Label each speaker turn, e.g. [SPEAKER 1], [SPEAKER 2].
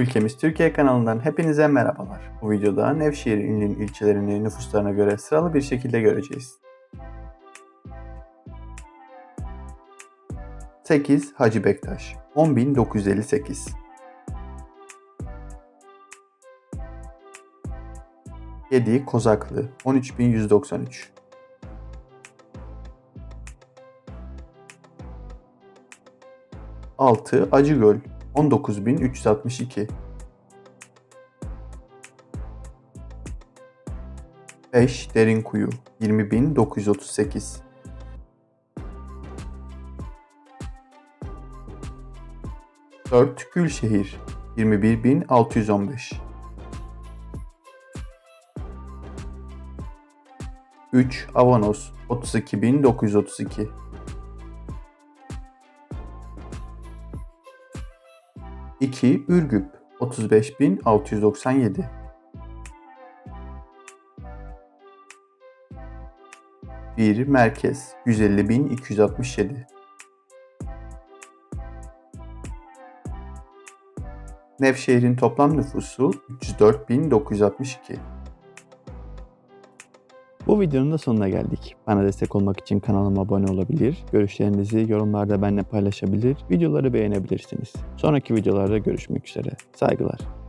[SPEAKER 1] Ülkemiz Türkiye kanalından hepinize merhabalar. Bu videoda Nevşehir ilinin ilçelerini nüfuslarına göre sıralı bir şekilde göreceğiz. 8 Hacı Bektaş 10958 7 Kozaklı 13193 6 Acıgöl 19362 5 Derinkuyu 20938 4 Gülşehir 21615 3 Avanos 32932 2 Ürgüp 35697 1 Merkez 150267 Nevşehir'in toplam nüfusu 304.962 bu videonun da sonuna geldik. Bana destek olmak için kanalıma abone olabilir, görüşlerinizi yorumlarda benimle paylaşabilir, videoları beğenebilirsiniz. Sonraki videolarda görüşmek üzere. Saygılar.